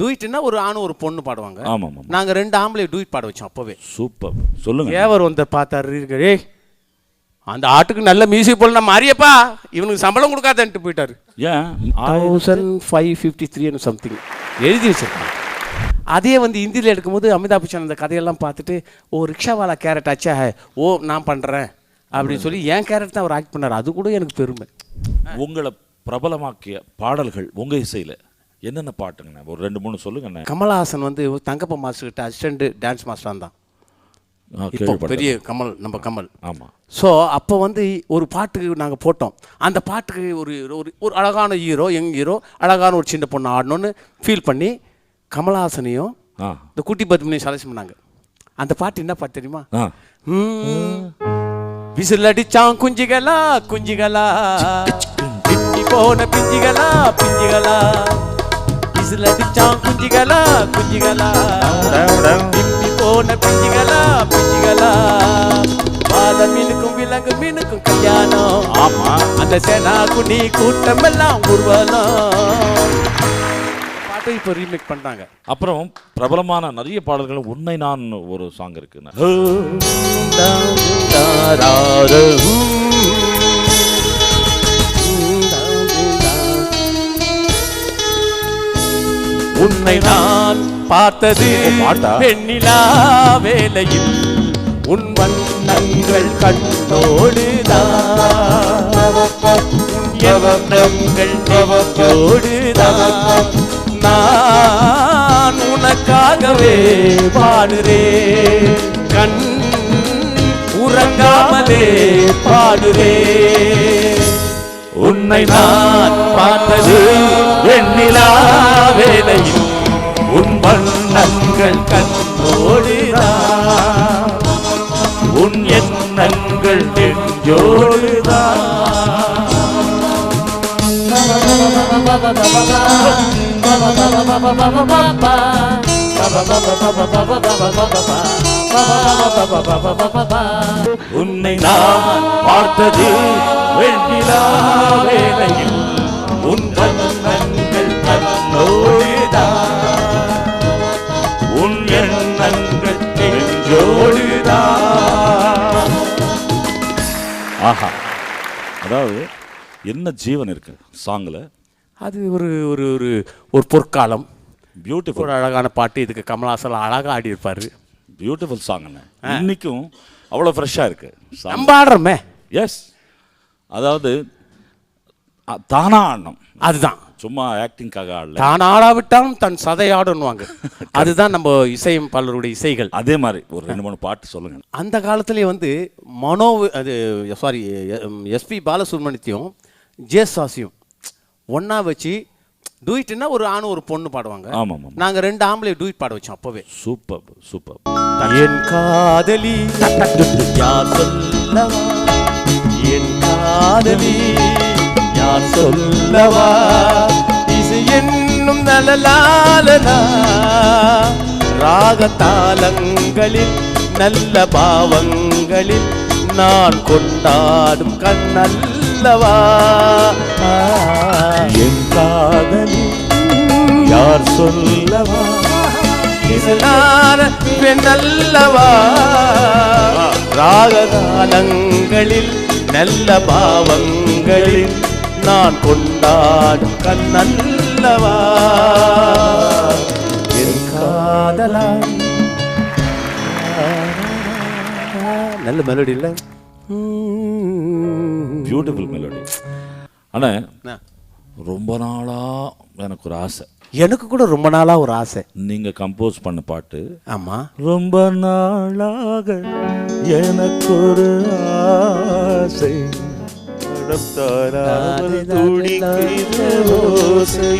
டூயிட்னா ஒரு ஆணும் ஒரு பொண்ணு பாடுவாங்க. ஆமாம் ஆமாம் நாங்க ரெண்டு ஆம்பளை டூயிட் பாட வச்சோம் அப்பவே. சூப்பர். சொல்லுங்க. தேவர் வந்து பார்த்தாரு இருக்காரு, ஏய் அந்த ஆட்டுக்கு நல்ல மியூசிக் போல நம்ம அறியப்பா இவனுக்கு சம்பளம் கொடுக்காதன்ட்டு போயிட்டாரு. ஏன்? தௌசண்ட் ஃபைவ் ஃபிஃப்டி த்ரீன்னு சம்திங் எழுதி வச்சிருக்கான் அதே வந்து ஹிந்தியில் எடுக்கும்போது அமிதாப் பச்சன் அந்த கதையெல்லாம் பார்த்துட்டு ஓ ரிக்ஷாவாலா கேரட் ஆச்சா? ஓ நான் பண்ணுறேன் அப்படின்னு சொல்லி என் கேரட் தான் அவர் ஆக்ட் பண்ணார். அது கூட எனக்கு பெருமை. உங்களை பிரபலமாக்கிய பாடல்கள் உங்க இசையில. என்னென்ன பாட்டுங்கண்ணே? ஒரு ரெண்டு மூணு சொல்லுங்கண்ணே. கமலஹாசன் வந்து தங்கப்ப மாஸ்டர் கிட்ட அசிஸ்டண்ட் டான்ஸ் மாஸ்டர் தான். இப்போ. பெரிய கமல் நம்ம கமல். ஆமா. ஸோ அப்போ வந்து ஒரு பாட்டுக்கு நாங்கள் போட்டோம். அந்த பாட்டுக்கு ஒரு ஒரு ஒரு அழகான ஹீரோ யங் ஹீரோ அழகான ஒரு சின்ன பொண்ணு ஆடணும்னு ஃபீல் பண்ணி கமலஹாசனையும் இந்த குட்டி பத்மினியும் செலக்ஷன் பண்ணாங்க. அந்த பாட்டு என்ன பாட்டு தெரியுமா. விசில் அடிச்சான் குஞ்சுகளா குஞ்சுகளா. போன பிஞ்சுகளா பிஞ்சுகளா. விசில் அடிச்சான் குஞ்சுகளா குஞ்சுகளா? திட்டி போன பிஞ்சுகளா பிஞ்சுகளா வாழ மீனுக்கும் விலங்கு மீனுக்கும் கல்யாணம். ஆமா. அந்த சேனா குனி கூட்டம் எல்லாம் ஊர்வலம் பாட்டை இப்போ ரீமேக் பண்றாங்க அப்புறம் பிரபலமான நிறைய பாடல்கள் உன்னை நான் ஒரு சாங் இருக்குண்ணே உன்னை நான் பார்த்தது? பெண்ணிலா வேலையில் உன் வண்ணங்கள் எண்ணங்கள் நெஞ்சோடுதான் நான் உனக்காகவே பாடுறேன். கண் உறங்காமலே பாடுறேன். உன்னை நான் பார்த்தது வெண்ணிலா வேலையில் உன் வண்ணங்கள் கண்ணோடுதான் உன் எண்ணங்கள் நெஞ்சோடுதான் உன்னை நான் பார்த்தது வெண்ணிலா வேலையில் அதாவது என்ன ஜீவன் இருக்கு சாங்ல அது ஒரு ஒரு ஒரு ஒரு பொற்காலம். பியூட்டிஃபுல் ஒரு அழகான பாட்டு. இதுக்கு கமலாசன் அழகாக ஆடி இருப்பாரு பியூட்டிஃபுல் சாங்ண்ணே இன்னைக்கும் அவ்வளோ ஃப்ரெஷ்ஷாக இருக்கு சாங். நம்ம ஆடுறோமே. எஸ் அதாவது தானா ஆடணும். அதுதான். சும்மா ஆக்டிங்காக ஆடல. தான் ஆடாவிட்டாலும் தன் சதையாடுன்னுவாங்க அதுதான் நம்ம இசையமைப்பாளருடைய இசைகள். அதே மாதிரி ஒரு ரெண்டு மூணு பாட்டு சொல்லுங்க. அந்த காலத்திலே வந்து மனோ அது சாரி எஸ்பி பாலசுப்ரமணியத்தையும் ஜேசாசியும் ஒண்ணா வச்சு டூயிட்னா ஒரு ஆணும் ஒரு பொண்ணு பாடுவாங்க. ஆமாம் ஆமாம் நாங்க ரெண்டு ஆம்பளை டூயிட் பாட வச்சோம் அப்பவே. Super super. என் காதலி யார் சொல்லவா? என் காதலி யார் சொல்லவா? என்னும் நலலாலனா ராகதாளங்களில் நல்ல பாவங்களில் நான் கொண்டாடும் கண்ணல்லவா. என் காதலி யார் சொல்லவா? இதனால பெண்ணல்லவா. ராககாலங்களில் நல்ல பாவங்களில் நான் கொண்டாடும் கண்ணல்ல கண்ணல்லவா என் காதலா நல்ல மெலடி இல்ல? பியூட்டிஃபுல் மெலடி அண்ணா என்ன? ரொம்ப நாளா எனக்கு ஒரு ஆசை. எனக்கு கூட ரொம்ப நாளா ஒரு ஆசை. நீங்க கம்போஸ் பண்ண பாட்டு. ஆமா. ரொம்ப நாளாக எனக்கு ஒரு ஆசை. மனம் தாராமல் துடிக்கிற ஓசை.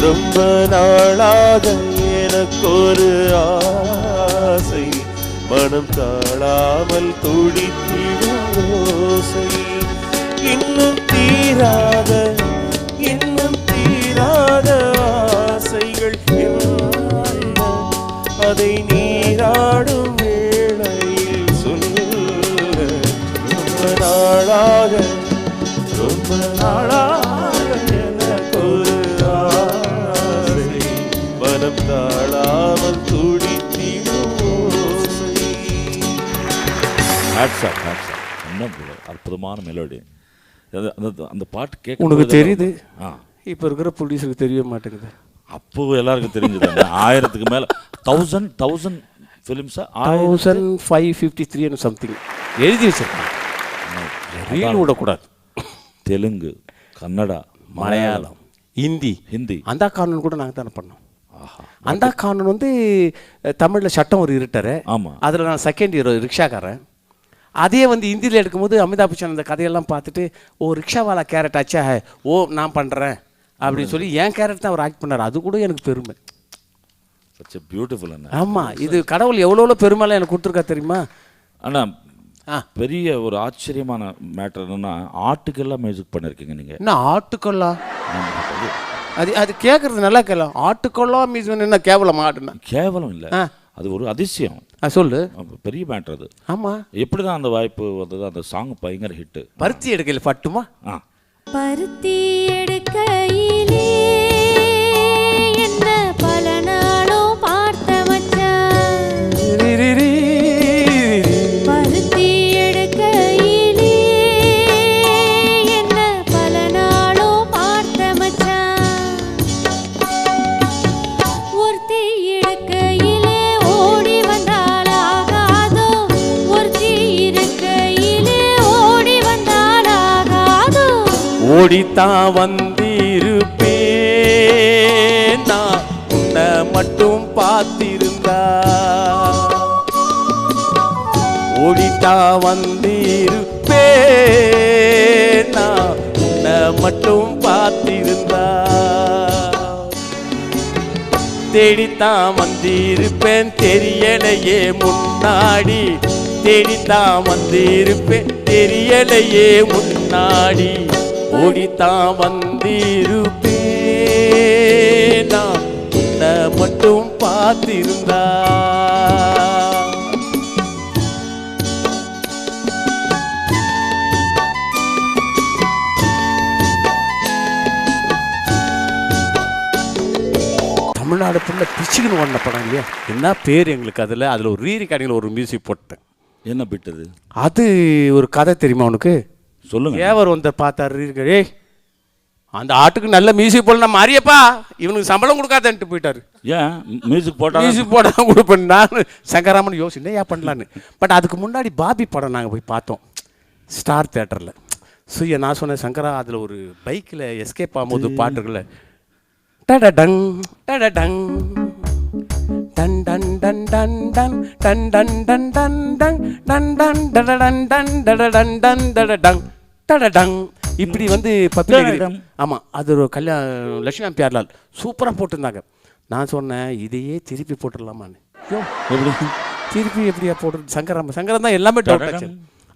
ரொம்ப நாளாக எனக்கு ஒரு ஆசை. மனம் தாழாமல் துடித்திடும் ஓசை. இன்னும் தீராத bro, அற்புதமான மெலோடி அது அந்த- அந்த பாட்டு கேட்க உனக்கு தெரியுது? ஆ. இப்போ இருக்கிற ப்ரொடியூசருக்கு தெரியவே மாட்டேங்குது. அப்போ எல்லாருக்கும் தெரிஞ்சது. ஆயிரத்துக்கு மேல thousand thousand ஃபிலிம்ஸா thousand five fifty three something எழுதி வச்சிருக்கான் ரீல் விடக்கூடாது. தெலுங்கு கன்னடா மலையாளம் ஹிந்தி. ஹிந்தி. அந்த கானூன் கூட நாங்கள் தானே பண்ணோம். ஆஹா. அந்த கானூன் வந்து தமிழில் சட்டம் ஒரு இருட்டரு. ஆமா. அதில் நான் செகண்ட் ஹீரோ ரிக்ஷாக்காரன். அதே வந்து ஹிந்தியில் எடுக்கும்போது அமிதாப் பச்சன் அந்த கதையெல்லாம் பார்த்துட்டு ஓ ரிக்ஷாவாலா கேரட் அச்சா ஹே ஓ நான் பண்ணுறேன் அப்படின்னு சொல்லி என் கேரட் தான் அவர் ஆக்ட் பண்ணார். அது கூட எனக்கு பெருமை. சச் பியூட்டிஃபுல் அண்ணா. ஆமாம் இது கடவுள் எவ்வளோ எவ்வளோ பெருமைலாம் எனக்கு கொடுத்துருக்கா தெரியுமா? அண்ணா ஆ. பெரிய ஒரு ஆச்சரியமான மேட்டர் என்னன்னா ஆட்டுக்கெல்லாம் மியூசிக் பண்ணிருக்கீங்க நீங்க. என்ன ஆட்டுக்கொல்லா? அது. அது கேட்குறது நல்லா கேட்கலாம் ஆட்டுக்கொல்லா மீஸ் என்ன கேவலம் ஆடுனா? கேவலம் இல்ல. அது ஒரு அதிசயம். சொல்லு. பெரிய மேட்டர் அது. ஆமாம் எப்படிதான் அந்த வாய்ப்பு வந்தது? அந்த சாங் பயங்கர ஹிட் பருத்தி எடுக்கல பட்டுமா? ஆ. பருத்தி எடுக்கையிலே ஓடித்தா வந்திருப்பேன். நான் உன்னை மட்டும் பார்த்திருந்தா. ஓடித்தா வந்திருப்பேன். நான் உன்னை மட்டும் பார்த்திருந்தா. தேடித்தான் வந்திருப்பேன். தெரியலையே முன்னாடி. தேடித்தான் வந்திருப்பேன். தெரியலையே முன்னாடி. ஓடித்தான் வந்திருப்பேன்? நான் உன்னை மட்டும் பார்த்திருந்தா. தமிழ்நாடு ஃபுல்லாக பிச்சுக்குன்னு ஓடின படம் இல்லையா? என்ன பேர் எங்களுக்கு அதில்? அதில் ஒரு ரீ ரெக்கார்டிங்கில் ஒரு மியூசிக் போட்டேன். என்ன பிட் அது? அது ஒரு கதை தெரியுமா உனக்கு? சொல்லுங்க ஏவர் வந்து பார்த்தாரு இருக்க ஏய் அந்த ஆட்டுக்கு நல்ல மியூசிக் போடல நம்ம அறியப்பா இவனுக்கு சம்பளம் கொடுக்காதன்ட்டு போயிட்டாரு ஏன் மியூசிக் போட்டா மியூசிக் போட கொடுப்பேன் நான் சங்கராமன் யோசிச்சேன் ஏன் பண்ணலான்னு பட் அதுக்கு முன்னாடி பாபி படம் நாங்கள் போய் பார்த்தோம் ஸ்டார் தேட்டரில் சுய நான் சொன்னேன் சங்கரா அதில் ஒரு பைக்கில் எஸ்கேப் ஆகும்போது பாட்டுருக்குல்ல டடடங் டடடங் டன் டன் டன் டன் டன் டன் டன் டன் டன் டன் டன் டன் டடடன் டன் டடடன் டன் டடடங் டடடங். இப்படி வந்து டடடம். ஆமாம் அது ஒரு கல்யாணம் லட்சுமி பியார்லால் சூப்பராக போட்டிருந்தாங்க. நான் சொன்னேன் இதையே திருப்பி போட்டுடலாமான்னு. எப்படி? திருப்பி எப்படியா போடுறது சங்கரம் சங்கரம் தான் எல்லாமே ஆச்சு.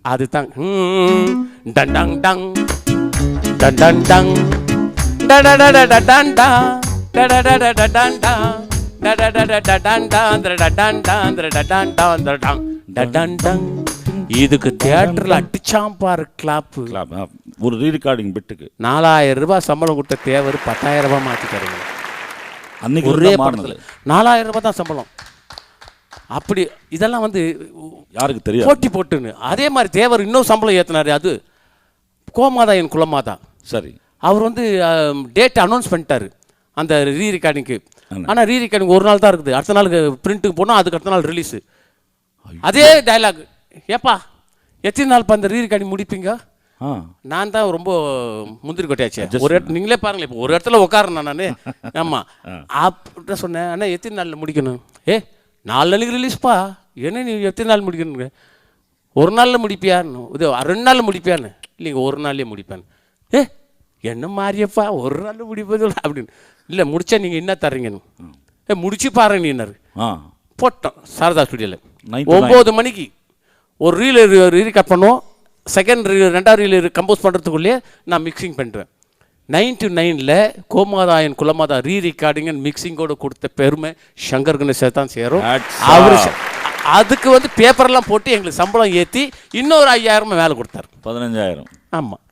அதுதான். டன் டங் டங். டன் டன் டங். டடடடடடண்டா, டடடடடடண்டா, டடடடடடண்டா, திரடடண்டா, திரடடண்டா, திரடங், டடண்டங். இதுக்கு தியேட்டர்ல அடிச்சாம் பாரு கிளாப்பு ஒரு ரீ ரெக்கார்டிங் பிட்டுக்கு நாலாயிரம் ரூபாய் சம்பளம் கொடுத்த தேவர் பத்தாயிரம் ரூபாய் மாத்தி தருங்க அன்னைக்கு ஒரே படத்துல. நாலாயிரம் ரூபாய் தான் சம்பளம். அப்படி இதெல்லாம் வந்து யாருக்கு தெரியாது? போட்டி போட்டுன்னு. அதே மாதிரி தேவர் இன்னும் சம்பளம் ஏற்றினாரு அது கோமாதா என் குலமாதா. சரி. அவர் வந்து டேட் அனௌன்ஸ் பண்ணிட்டாரு. அந்த ரீ ரெக்கார்டிங்க்கு. ஆனால் ரீ ரெக்கார்டிங் ஒரு நாள் தான் இருக்குது. அடுத்த நாளுக்கு பிரிண்ட்டுக்கு போனால் அதுக்கு அடுத்த நாள் ரிலீஸு அதே டயலாக் ஏப்பா எத்தனை நாள் அந்த ரீ ரெக்கார்டிங் முடிப்பீங்க? நான் தான் ரொம்ப முந்திரி கொட்டையாச்சு. ஒரு இடத்துல நீங்களே பாருங்களேன் இப்போ ஒரு இடத்துல உட்காரணும் நான் ஆமாம் அப்படி சொன்னேன். அண்ணா எத்தனை நாளில் முடிக்கணும்? ஏ நாலு நாளைக்கு ரிலீஸ்ப்பா என்ன நீ எத்தனை நாள் முடிக்கணுங்க? ஒரு நாளில் முடிப்பியான்னு. இது ரெண்டு நாளில் முடிப்பியான்னு. இல்லைங்க ஒரு நாள்லேயே முடிப்பேன். ஏ என்ன மாறியப்பா ஒரு நாளில் முடிப்பது அப்படின்னு. இல்லை முடிச்சா நீங்கள் என்ன தர்றீங்கன்னு. ஏ முடிச்சு பாருங்க நீன்னாரு ஆ. போட்டோம் சாரதா ஸ்டுடியோவில் 99. ஒம்பது மணிக்கு. ஒரு ரீல் ரீ கட் பண்ணுவோம். செகண்ட் ரீல் ரெண்டாவது ரீல் கம்போஸ் பண்ணுறதுக்குள்ளேயே நான் மிக்சிங் பண்ணிடுவேன் நைன்டி நைனில் கோமாதாயன் குலமாதா ரீ ரெக்கார்டிங் அண்ட் மிக்சிங்கோட கொடுத்த பெருமை சங்கர் கணேசர் தான் சேரும். அவர். அதுக்கு வந்து பேப்பர்லாம் போட்டு எங்களுக்கு சம்பளம் ஏற்றி இன்னொரு ஐயாயிரம் மேலே கொடுத்தாரு. பதினஞ்சாயிரம். ஆமாம்